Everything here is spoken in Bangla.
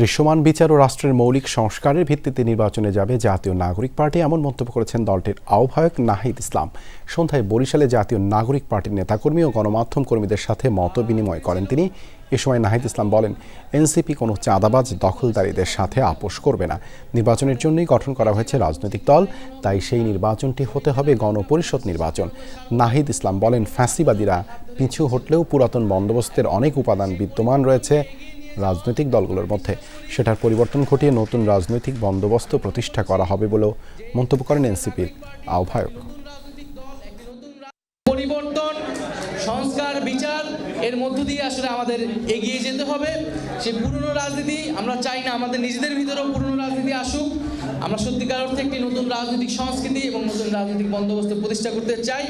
দৃশ্যমান বিচার ও রাষ্ট্রের মৌলিক সংস্কারের ভিত্তিতে নির্বাচনে যাবে জাতীয় নাগরিক পার্টি, এমন মন্তব্য করেছেন দলটির আহ্বায়ক নাহিদ ইসলাম। সন্ধ্যায় বরিশালে জাতীয় নাগরিক পার্টির নেতাকর্মী ও গণমাধ্যম কর্মীদের সাথে মত বিনিময় করেন তিনি। এ সময় নাহিদ ইসলাম বলেন, এনসিপি কোনো চাঁদাবাজ দখলদারীদের সাথে আপোষ করবে না। নির্বাচনের জন্যই গঠন করা হয়েছে রাজনৈতিক দল, তাই সেই নির্বাচনটি হতে হবে গণপরিষদ নির্বাচন। নাহিদ ইসলাম বলেন, ফ্যাসিবাদীরা পিছু হটলেও পুরাতন বন্দোবস্তের অনেক উপাদান বিদ্যমান রয়েছে। রাজনৈতিক দলগুলোর মধ্যে। সেটার পরিবর্তন ঘটিয়ে নতুন রাজনৈতিক বন্দোবস্ত প্রতিষ্ঠা করা হবে বলেও মন্তব্য করেন এনসিপির আহ্বায়ক। পরিবর্তন, সংস্কার, বিচার, এর মধ্য দিয়ে আসলে আমাদের এগিয়ে যেতে হবে। সেই পুরনো রাজনীতি আমরা চাই না, আমাদের নিজেদের ভিতরেও পুরনো রাজনীতি আসুক। আমরা সত্যিকার অর্থে একটি নতুন রাজনৈতিক সংস্কৃতি এবং নতুন রাজনৈতিক বন্দোবস্ত প্রতিষ্ঠা করতে চাই।